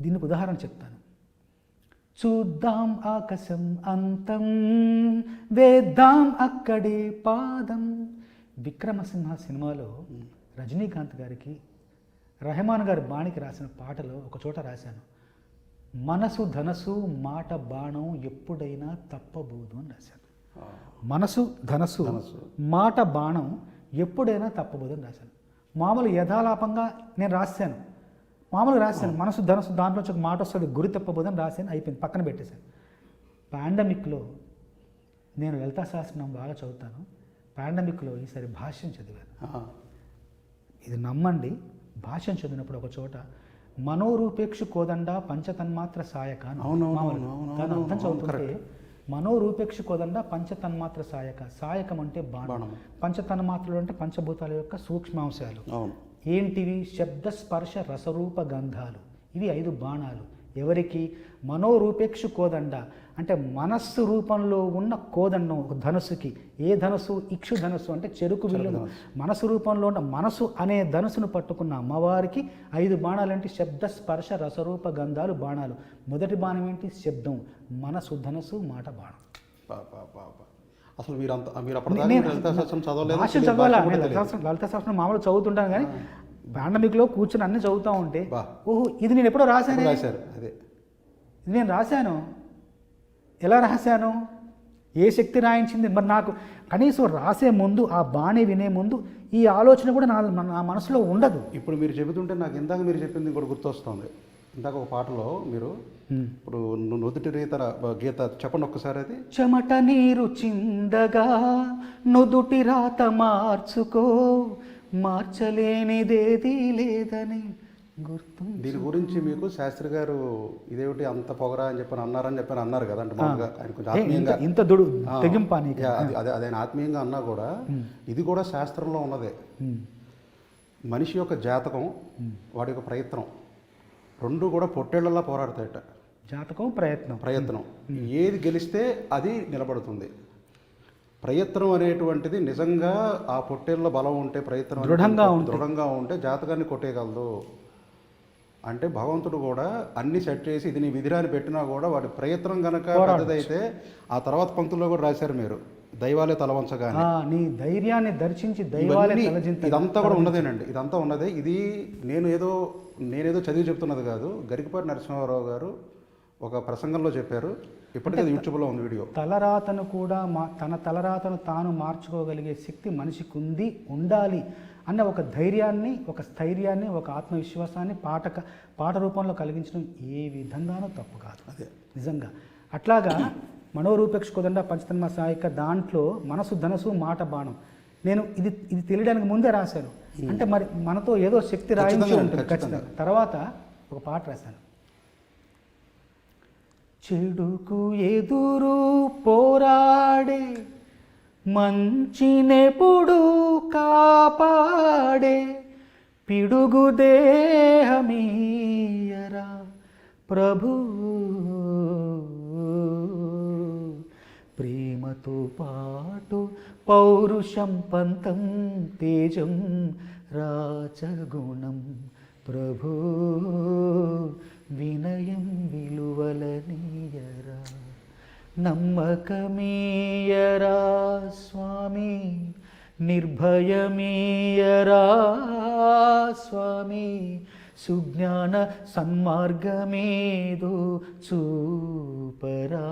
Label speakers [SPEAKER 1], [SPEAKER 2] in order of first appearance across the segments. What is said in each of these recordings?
[SPEAKER 1] దీనికి ఉదాహరణ చెప్తాను. చూద్దాం ఆకాశం అంతం వేద్దాం అక్కడే పాదం. విక్రమసింహ సినిమాలో రజనీకాంత్ గారికి రెహమాన్ గారి బాణికి రాసిన పాటలో ఒక చోట రాశాను. మనసు ధనసు మాట బాణం ఎప్పుడైనా తప్పబోదు అని రాశాను. మనసు ధనసు. మాట బాణం ఎప్పుడైనా తప్పబోదు అని రాశాను. మామూలు యథాలాపంగా నేను రాశాను. మామూలుగా రాశాను. మనసు ధనసు దాంట్లో ఒక మాట వస్తుంది గురి తప్పబోదని రాశాను అయిపోయింది పక్కన పెట్టేశాను. పాండమిక్లో నేను లలితా శాస్త్రం బాగా చదువుతాను. పాండమిక్లో ఈసారి భాష్యం చదివాను. ఇది నమ్మండి. భాష్యం చదివినప్పుడు ఒక చోట మనోరూపేక్షు కోదండ పంచతన్మాత్ర సాయక దాని అర్థం చదువుతుంటే మనోరూపేక్షు కోదండ పంచతన్మాత్ర సాయక. సాయకం అంటే బాణం. పంచతన్మాత్రలు అంటే పంచభూతాల యొక్క సూక్ష్మాంశాలు. ఏంటివి? శబ్ద స్పర్శ రసరూప గంధాలు. ఇవి ఐదు బాణాలు. ఎవరికి? మనోరూపేక్షు కోదండ. అంటే మనస్సు రూపంలో ఉన్న కోదండం ఒక ధనుసుకి. ఏ ధనుసు? ఇక్షు ధనుసు. అంటే చెరుకు విల్లును మనసు రూపంలో ఉన్న మనసు అనే ధనుసును పట్టుకున్న అమ్మవారికి ఐదు బాణాలు అంటే శబ్ద స్పర్శ రసరూప గంధాలు బాణాలు. మొదటి బాణం ఏంటి? శబ్దం. మనసు ధనుసు మాట బాణం.
[SPEAKER 2] అసలు మీరు అంత మీరు మీరు లలితా శాస్త్రం చదవలేదు?
[SPEAKER 1] భాష
[SPEAKER 2] తెలియదు,
[SPEAKER 1] చదవాలా?
[SPEAKER 2] కూడా
[SPEAKER 1] నేను లలిత. శాస్త్రం లలిత శాస్త్రం మామూలుగా చదువుతుంటాను కానీ పాండమిక్లో కూర్చొని అన్ని చదువుతూ ఉంటే. ఓహో ఇది నేను ఎప్పుడో రాశాను?
[SPEAKER 2] రాశారు? అదే.
[SPEAKER 1] ఇది నేను రాశాను. ఎలా రాశాను? ఏ శక్తి రాయించింది? మరి నాకు కనీసం రాసే ముందు ఆ బాణి వినే ముందు ఈ ఆలోచన కూడా నా నా మనసులో ఉండదు.
[SPEAKER 2] ఇప్పుడు మీరు చెబుతుంటే నాకు ఇందాక మీరు చెప్పింది ఇంకోటి గుర్తొస్తుంది. ఇందాక ఒక పాటలో మీరు ఇప్పుడు నుదుటి రీత గీత చెప్పండి ఒక్కసారి అది
[SPEAKER 1] చెమట నీరు చిందగా నుదుటి రాత మార్చుకో మార్చలేనిదేది లేదని గుర్తు
[SPEAKER 2] దీని గురించి మీకు శాస్త్రి గారు ఇదేమిటి అంత పొగరా అని చెప్పని అన్నారని చెప్పని అన్నారు కదా అంటే మామూలుగా ఆయన కొంచెం ఆత్మీయంగా.
[SPEAKER 1] ఇంత- దుడు
[SPEAKER 2] ఆ,
[SPEAKER 1] తెగింపా నీకు
[SPEAKER 2] యా, అది అదే ఆత్మీయంగా అన్నా కూడా ఇది కూడా శాస్త్రంలో ఉన్నదే. మనిషి యొక్క జాతకం వాడి యొక్క ప్రయత్నం. రెండు కూడా పొట్టేళ్ళలా పోరాడతాయట.
[SPEAKER 1] జాతకం ప్రయత్నం.
[SPEAKER 2] ప్రయత్నం. ఏది గెలిస్తే అది నిలబడుతుంది. ప్రయత్నం అనేటువంటిది నిజంగా ఆ పొట్టేళ్ళ బలం ఉంటే ప్రయత్నం
[SPEAKER 1] దృఢంగా.
[SPEAKER 2] దృఢంగా ఉంటే జాతకాన్ని కొట్టేయగలదు. అంటే భగవంతుడు కూడా అన్ని సెట్ చేసి ఇది నీ విధిరాని పెట్టినా కూడా వాడి ప్రయత్నం గనక పెద్దదైతే ఆ తర్వాత పంక్తుల్లో కూడా రాశారు మీరు దైవాలే తలవంచగానే
[SPEAKER 1] నీ ధైర్యాన్ని దర్శించి దైవాలే
[SPEAKER 2] ఇదంతా కూడా ఉన్నదేనండి. ఇదంతా ఉన్నదే. ఇది నేను ఏదో నేనేదో చదివి చెప్తున్నది కాదు. గరికపాటి నరసింహారావు గారు ఒక ప్రసంగంలో చెప్పారు. ఇప్పటికే యూట్యూబ్లో ఉంది వీడియో.
[SPEAKER 1] తలరాతను కూడా మా తన తలరాతను తాను మార్చుకోగలిగే శక్తి మనిషికి ఉంది ఉండాలి అన్న ఒక ధైర్యాన్ని ఒక స్థైర్యాన్ని ఒక ఆత్మవిశ్వాసాన్ని పాటక పాట రూపంలో కలిగించడం ఏ విధంగానూ తప్పు కాదు.
[SPEAKER 2] అదే.
[SPEAKER 1] నిజంగా. అట్లాగా మనోరూపేక్ష కుదండ పంచతన్మ సాయక దాంట్లో మనసు ధనసు మాట బాణం. నేను ఇది ఇది తెలియడానికి ముందే రాశాను. అంటే మరి మనతో ఏదో శక్తి రాయించి ఉంటుంది.
[SPEAKER 2] ఖచ్చితంగా.
[SPEAKER 1] తర్వాత ఒక పాట రాశాను. చెడుకు ఎదురు పోరాడే మంచినెప్పుడు కాపాడే పిడుగు దేహమీయరా ప్రభు ప్రేమతో పాటు పౌరుషం పంతం తేజం రాచగుణం ప్రభు వినయం విలువలనీయరా. నమ్మకమీయరా స్వామి నిర్భయమీయరా స్వామి సుజ్ఞాన సన్మార్గమేదో చూపరా.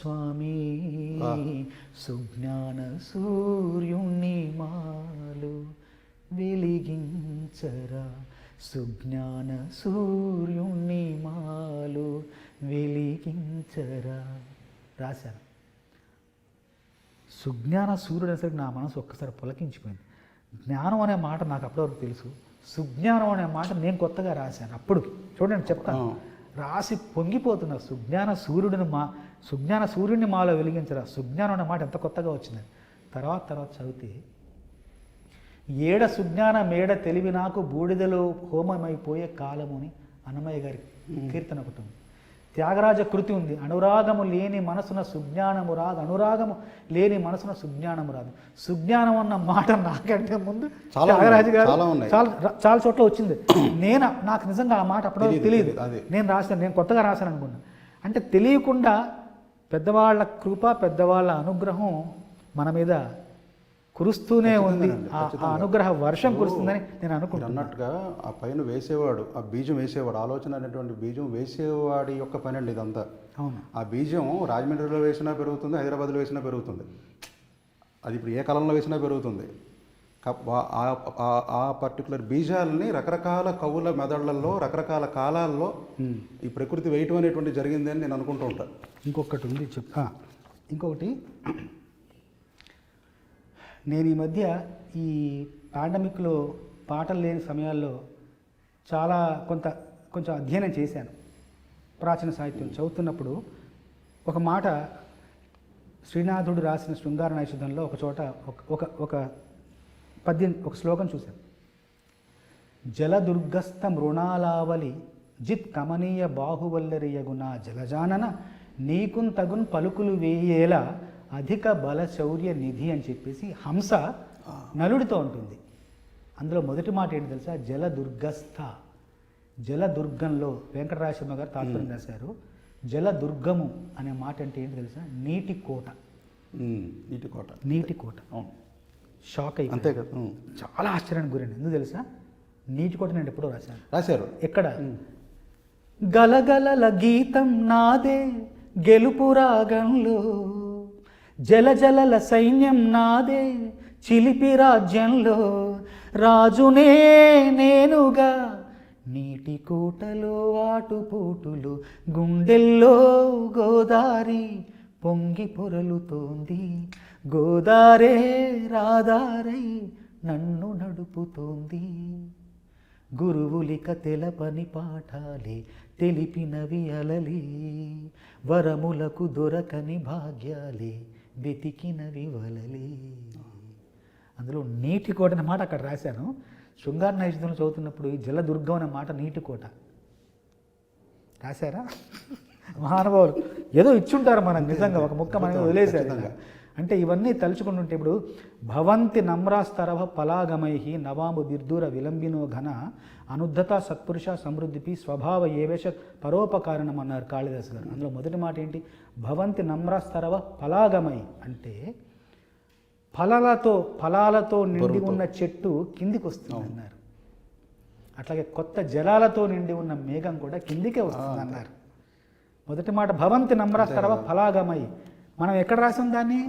[SPEAKER 1] స్వామి సుజ్ఞాన సూర్యుణ్ణి మాలు వెలిగించరా. సుజ్ఞాన సూర్యుణ్ణి మాలు వెలిగించరా. రాశాను. సుజ్ఞాన సూర్యుడు అనేసరికి నా మనసు ఒక్కసారి పులకించిపోయింది. జ్ఞానం అనే మాట నాకు అప్పటివరకు తెలుసు. సుజ్ఞానం అనే మాట నేను కొత్తగా రాశాను. అప్పుడు చూడండి చెప్తాను. రాసి పొంగిపోతున్నా సుజ్ఞాన సూర్యుడిని మా సుజ్ఞాన సూర్యుడిని మాలో వెలిగించరా. సుజ్ఞానం అనే మాట ఎంత కొత్తగా వచ్చింది తర్వాత తర్వాత చదివితే ఏడ సుజ్ఞాన మేడ తెలివి నాకు బూడిదలో హోమమైపోయే కాలము అని అన్నమయ్య గారి కీర్తన ఒకటి ఉంది. త్యాగరాజ కృతి ఉంది. అనురాగము లేని మనసున సుజ్ఞానము రాదు. అనురాగము లేని మనసున సుజ్ఞానము రాదు. సుజ్ఞానం అన్న మాట నాకంటే ముందు
[SPEAKER 2] చాలా
[SPEAKER 1] త్యాగరాజు గారు
[SPEAKER 2] చాలా.
[SPEAKER 1] చాలా చోట్ల వచ్చింది. నేను నాకు నిజంగా ఆ మాట అప్పుడు తెలియదు. నేను రాశాను నేను కొత్తగా రాశాను అనుకున్నా. అంటే తెలియకుండా పెద్దవాళ్ళ కృప పెద్దవాళ్ళ అనుగ్రహం మన మీద కురుస్తూనే ఉంది. ఆ-. అనుగ్రహ వర్షం కురుస్తుందని నేను అనుకుంటున్నాను
[SPEAKER 2] అన్నట్టుగా ఆ పైన వేసేవాడు ఆ బీజం వేసేవాడు ఆలోచన అనేటువంటి బీజం వేసేవాడి యొక్క పని అండి ఇదంతా.
[SPEAKER 1] అవును.
[SPEAKER 2] ఆ బీజం రాజమండ్రిలో వేసినా పెరుగుతుంది హైదరాబాద్లో వేసినా పెరుగుతుంది. అది ఇప్పుడు ఏ కాలంలో వేసినా పెరుగుతుంది. ఆ- పర్టికులర్ బీజాలని రకరకాల కవుల మెదళ్ళలో రకరకాల కాలాల్లో ఈ ప్రకృతి వేయటం అనేటువంటి జరిగింది అని నేను అనుకుంటూ ఉంటాను
[SPEAKER 1] ఇంకొకటి ఉంది చెప్ ఆ, ఇంకొకటి నేను ఈ మధ్య ఈ పాండమిక్లో పాటలు లేని సమయాల్లో చాలా కొంత కొంచెం అధ్యయనం చేశాను. ప్రాచీన సాహిత్యం చదువుతున్నప్పుడు ఒక మాట శ్రీనాథుడు రాసిన శృంగార నైషుధంలో ఒక చోట ఒక- ఒక ఒక పద్యం ఒక శ్లోకం చూశాను. జలదుర్గస్థ మృణాలావలి జిత్ కమనీయ బాహువల్లరియగునా జలజానన నీకున్ తగున్ పలుకులు వేయేలా అధిక బల శౌర్య నిధి అని చెప్పేసి హంస నలుడితో ఉంటుంది. అందులో మొదటి మాట ఏంటి తెలుసా? జలదుర్గస్థ. జలదుర్గంలో వెంకటరాజశర్మ గారు తాత్పర్యం రాశారు. జలదుర్గము అనే మాట అంటే ఏంటి తెలుసా? నీటి కోట.
[SPEAKER 2] నీటి కోట.
[SPEAKER 1] నీటి కోట. షాక్ అయ్యి
[SPEAKER 2] అంతే కదా.
[SPEAKER 1] చాలా ఆశ్చర్యానికి గురైంది. ఎందుకు తెలుసా? నీటి కోట నేను ఎప్పుడో రాశాను.
[SPEAKER 2] రాశారు.
[SPEAKER 1] ఎక్కడ? గలగలల గీతం నాదే గెలుపు రాగంలో. జలజలల సైన్యం నాదే. చిలిపి రాజ్యంలో రాజునే నేనుగా. నీటి కోటలో ఆటుపోటులు గుండెల్లో గోదారి పొంగి పొరలుతోంది. గోదారే రాదారై నన్ను నడుపుతోంది. గురువులిక తెలపని పాఠాలే తెలిపినవి అలలే. వరములకు దొరకని భాగ్యాలే వెతికినవి వలలి. అందులో నీటి కోట అనే మాట అక్కడ రాశాను. శృంగార నైషధంలో చదువుతున్నప్పుడు ఈ జలదుర్గం అనే మాట నీటి కోట. రాశారా? మహానుభావులు. ఏదో ఇచ్చుంటారు మనం నిజంగా ఒక ముక్క మనం వదిలేసారు అంటే ఇవన్నీ తలుచుకుంటుంటే ఇప్పుడు భవంతి నమ్రాస్తరవ పలాగమై నవాము బిర్దూర విలంబినో ఘన అనుద్ధత సత్పురుష సమృద్ధిపి స్వభావ ఏవేశ పరోపకారణం అన్నారు కాళిదాస్ గారు. అందులో మొదటి మాట ఏంటి? భవంతి నమ్రాస్తరవ పలాగమై అంటే ఫలాలతో ఫలాలతో నిండి ఉన్న చెట్టు కిందికి వస్తుంది అన్నారు. అట్లాగే కొత్త జలాలతో నిండి ఉన్న మేఘం కూడా కిందికే వస్తుంది అన్నారు మొదటి మాట భవంతి నమ్రస్తరవ ఫలాగమై మనం ఎక్కడ రాసాం దాన్ని?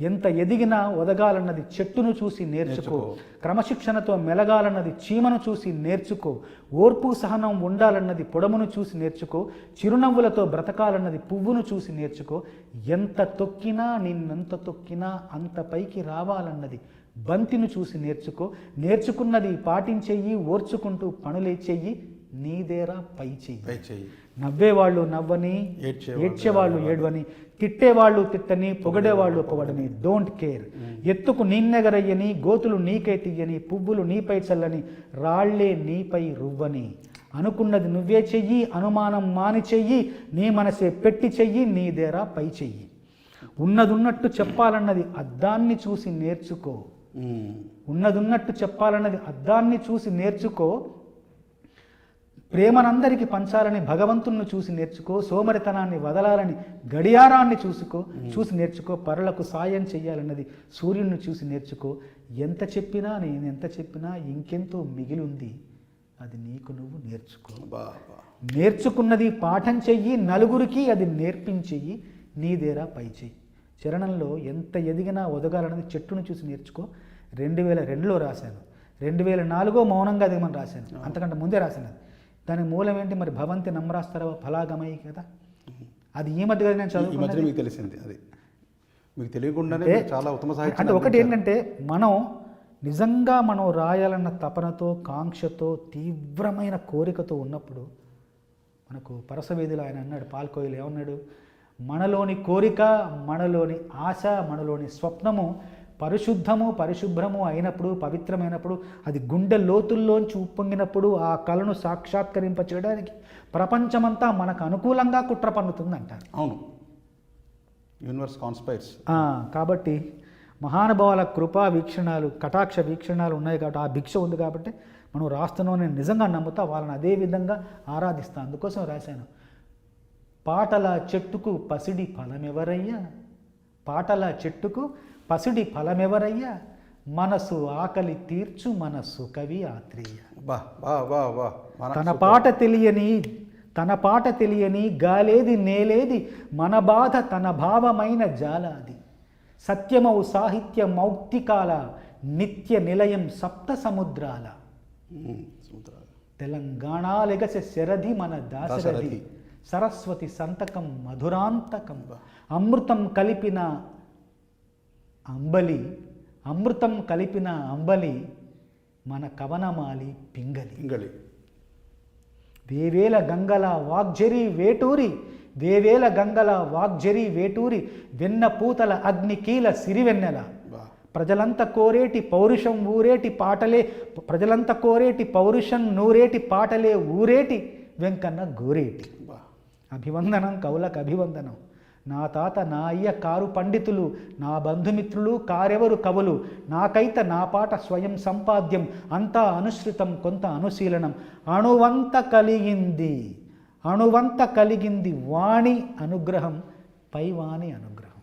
[SPEAKER 1] ఎంత ఎదిగినా ఒదగాలన్నది చెట్టును చూసి నేర్చుకో. క్రమశిక్షణతో మెలగాలన్నది చీమను చూసి నేర్చుకో. ఓర్పు సహనం ఉండాలన్నది పొడమును చూసి నేర్చుకో. చిరునవ్వులతో బ్రతకాలన్నది పువ్వును చూసి నేర్చుకో. ఎంత తొక్కినా నిన్నెంత తొక్కినా అంత పైకి రావాలన్నది బంతిని చూసి నేర్చుకో. నేర్చుకున్నది పాటించెయ్యి ఓర్చుకుంటూ పనులే చెయ్యి. నీదేరా పై చెయ్యి.
[SPEAKER 2] పై చెయ్యి.
[SPEAKER 1] నవ్వేవాళ్ళు నవ్వని
[SPEAKER 2] ఏడ్చేవాళ్ళు
[SPEAKER 1] ఏడవని తిట్టేవాళ్ళు తిట్టని పొగడేవాళ్ళు పొగడని. డోంట్ కేర్ ఎత్తుకు నిన్నెగరయ్యని గోతులు నీకై తీయని పువ్వులు నీపై చల్లని రాళ్ళే నీపై రువ్వని. అనుకున్నది నువ్వే చెయ్యి అనుమానం మాని చెయ్యి నీ మనసే పెట్టి చెయ్యి నీదేరా పై చెయ్యి. ఉన్నదున్నట్టు చెప్పాలన్నది అద్దాన్ని చూసి నేర్చుకో. ఉన్నదున్నట్టు చెప్పాలన్నది అద్దాన్ని చూసి నేర్చుకో. ప్రేమనందరికి పంచాలని భగవంతుణ్ణి చూసి నేర్చుకో సోమరితనాన్ని వదలాలని గడియారాన్ని చూసుకో చూసి నేర్చుకో పరులకు సాయం చెయ్యాలన్నది సూర్యుడిని చూసి నేర్చుకో. ఎంత చెప్పినా నేను ఎంత చెప్పినా ఇంకెంతో మిగిలుంది. అది నీకు నువ్వు నేర్చుకో. నేర్చుకున్నది పాఠం చెయ్యి నలుగురికి అది నేర్పించెయ్యి నీదేరా పై చెయ్యి. చరణంలో ఎంత ఎదిగినా ఒదగాలన్నది చెట్టును చూసి నేర్చుకో. రెండు వేల రెండులో రాశాను. రెండు వేల నాలుగో మౌనంగా దిగమని రాశాను? అంతకంటే ముందే రాశాను దానికి మూలం ఏంటి? మరి భవంతి నమ్రాస్తరవ ఫలాగమై కదా. అది ఈ మధ్య నేను
[SPEAKER 2] ఈ మధ్యన
[SPEAKER 1] చదువుకున్నది
[SPEAKER 2] మీకు తెలిసింది అది. మీకు తెలియకుండానే చాలా ఉత్తమ సాహిత్యం
[SPEAKER 1] అంటే ఒకటి ఏంటంటే మనం నిజంగా మనం రాయాలన్న తపనతో కాంక్షతో తీవ్రమైన కోరికతో ఉన్నప్పుడు మనకు పరసవేదిలో ఆయన అన్నాడు పాల్కోయిలు ఏమన్నాడు? మనలోని కోరిక మనలోని ఆశ మనలోని స్వప్నము పరిశుద్ధము పరిశుభ్రము అయినప్పుడు పవిత్రమైనప్పుడు అది గుండె లోతుల్లోంచి ఉప్పొంగినప్పుడు ఆ కళను సాక్షాత్కరింప చేయడానికి ప్రపంచమంతా మనకు అనుకూలంగా కుట్ర పన్నుతుంది అంటారు
[SPEAKER 2] అవును యూనివర్స్ కాన్స్పైర్స్
[SPEAKER 1] కాబట్టి మహానుభావుల కృపా వీక్షణాలు కటాక్ష వీక్షణాలు ఉన్నాయి కాబట్టి ఆ భిక్ష ఉంది కాబట్టి మనం రాస్తున్నాం నేను నిజంగా నమ్ముతా వాళ్ళని అదే విధంగా ఆరాధిస్తా. అందుకోసం రాశాను. పాటల చెట్టుకు పసిడి ఫలమెవరయ్యా? పాటల చెట్టుకు పసిడి ఫలమెవరయ్యా? మనసు ఆకలి తీర్చు మనస్సు కవి ఆత్రేయ. తన పాట తెలియని తన పాట తెలియని గాలేది నేలేది మన బాధ తన భావమైన జాలాది. సత్యమౌ సాహిత్య మౌక్తికాల నిత్య నిలయం సప్త సముద్రాల. తెలంగాణ లెగసె శరధి మన దాశరథి. సరస్వతి సంతకం మధురాంతకం. అమృతం కలిపిన అంబలి అమృతం కలిపిన అంబలి మన కవనమాలి పింగలి.
[SPEAKER 2] ఇంగళి
[SPEAKER 1] వేవేల గంగల వాగ్జరి వేటూరి వేవేల గంగల వాగ్జరి వేటూరి వెన్న పూతల అగ్నికీల సిరివెన్నెల. ప్రజలంత కోరేటి పౌరుషం ఊరేటి పాటలే ప్రజలంత కోరేటి పౌరుషం నూరేటి పాటలే ఊరేటి వెంకన్న గోరేటి. అభివందనం కవులకు అభివందనం. నా తాత నా అయ్య కారు పండితులు నా బంధుమిత్రులు కారెవరు కవులు నాకైత నా పాట స్వయం సంపాద్యం అంతా అనుసృతం కొంత అనుశీలనం. అణువంత కలిగింది అణువంత కలిగింది వాణి అనుగ్రహం పైవాణి అనుగ్రహం.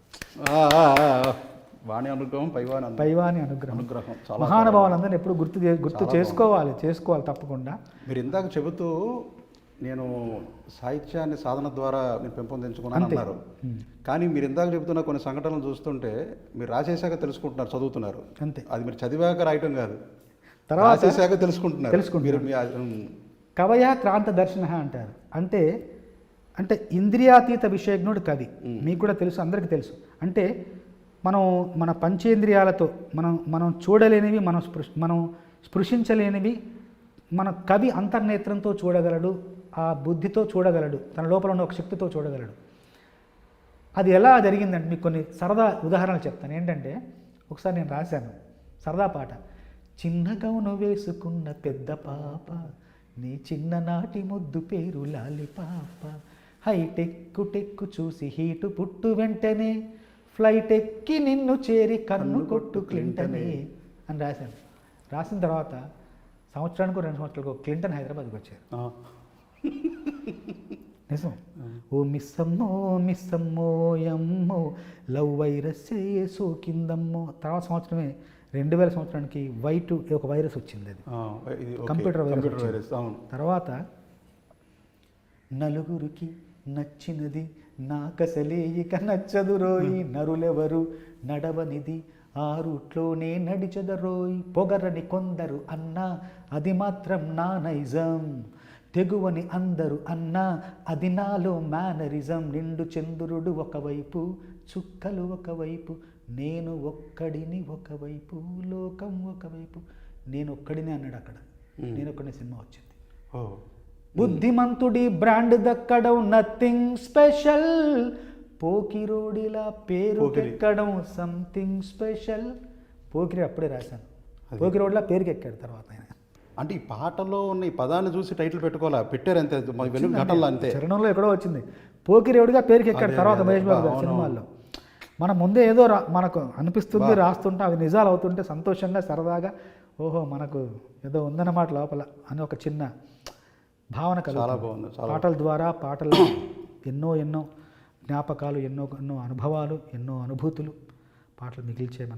[SPEAKER 2] వాణి అనుగ్రహం పైవాణి
[SPEAKER 1] పైవాణి అనుగ్రహం.
[SPEAKER 2] అనుగ్రహం.
[SPEAKER 1] మహానుభావులందరినీ ఎప్పుడు గుర్తు చే- గుర్తు చేసుకోవాలి చేసుకోవాలి తప్పకుండా.
[SPEAKER 2] మీరు ఇందాక చెబుతూ నేను సాహిత్యాన్ని సాధన ద్వారా నేను పెంపొందించుకున్నాను. అన్నారు. కానీ మీరు ఇందాక చెబుతున్న కొన్ని సంఘటనలు చూస్తుంటే మీరు రాసేశాక తెలుసుకుంటున్నారు చదువుతున్నారు.
[SPEAKER 1] అంతే.
[SPEAKER 2] అది మీరు చదివాక రాయటం కాదు.
[SPEAKER 1] తర్వాత
[SPEAKER 2] రాసేశాక తెలుసుకుంటున్నారు. ఉమ్,
[SPEAKER 1] కవయ క్రాంత దర్శన అంటారు. అంటే అంటే ఇంద్రియాతీత విషయజ్ఞుడు కవి. మీకు కూడా తెలుసు అందరికీ తెలుసు. అంటే మనం మన పంచేంద్రియాలతో మనం మనం చూడలేనివి మనం స్పృశ మనం స్పృశించలేనివి మన కవి అంతర్నేత్రంతో చూడగలడు ఆ బుద్ధితో చూడగలడు. తన లోపల ఉన్న ఒక శక్తితో చూడగలడు. అది ఎలా జరిగిందంటే మీకు కొన్ని సరదా ఉదాహరణలు చెప్తాను. ఏంటంటే ఒకసారి నేను రాశాను. సరదా పాట. చిన్న గౌను వేసుకున్న పెద్ద పాప నీ చిన్ననాటి ముద్దు పేరు లాలి పాప. హైటెక్కు టెక్కు చూసి హీటు పుట్టు వెంటనే ఫ్లైట్ ఎక్కి నిన్ను చేరి కన్ను కొట్టు క్లింటనే అని రాశాను. రాసిన తర్వాత సంవత్సరానికి రెండు సంవత్సరాలకు క్లింటన్ హైదరాబాద్కి వచ్చారు. నిజం. ఓ మిస్సమ్మో మిస్సమ్మో యమ్మో లవ్ వైరస్ సోకిందమ్మో తర్వాత సంవత్సరమే రెండు వేల సంవత్సరానికి వైట్ ఒక వైరస్ వచ్చింది అది. Computer virus
[SPEAKER 2] computer. వైరస్ అవును.
[SPEAKER 1] తర్వాత నలుగురికి నచ్చినది నాకసలే ఇక నచ్చదు రోయి. నరులెవరు నడవనిది? ఆ రూట్లోనే నడిచెదరోయ్. పొగరని కొందరు అన్నా అది మాత్రం నా నైజం. తెగువని అందరు అన్నా అది నాలో మేనరిజం. నిండు చంద్రుడు ఒకవైపు చుక్కలు ఒకవైపు నేను ఒక్కడిని ఒకవైపు లోకం ఒకవైపు. నేను ఒక్కడిని అన్నాడు అక్కడ. నేను ఒక్కడిని సినిమా వచ్చింది. బుద్ధిమంతుడి బ్రాండ్ దక్కడం నథింగ్ స్పెషల్. పోకిరోడిలా పేరు. ఎక్కడం సంథింగ్ స్పెషల్. పోకిరి అప్పుడే రాశాను. పోకిరోడిలా పేరుకి ఎక్కాడు తర్వాత ఆయన.
[SPEAKER 2] అంటే ఈ పాటలో ఉన్న ఈ పదాన్ని చూసి టైటిల్ పెట్టుకోవాలా? పెట్టారు అంతే. వెనుక ఘటనలో అంతే.
[SPEAKER 1] చరణంలో ఎక్కడో వచ్చింది. పోకిరేవుడిగా పేరుకి ఎక్కాడు తర్వాత మహేష్ బాబు గారి సినిమాల్లో. మన ముందే ఏదో రా మనకు అనిపిస్తుంది రాస్తుంటే అవి నిజాలు అవుతుంటే సంతోషంగా సరదాగా ఓహో మనకు ఏదో ఉందన్నమాట లోపల అని ఒక చిన్న భావన కలుగుతుంది. పాటల ద్వారా పాటలు ఎన్నో ఎన్నో జ్ఞాపకాలు ఎన్నో ఎన్నో అనుభవాలు ఎన్నో అనుభూతులు పాటలు మిగిల్చే మనకి.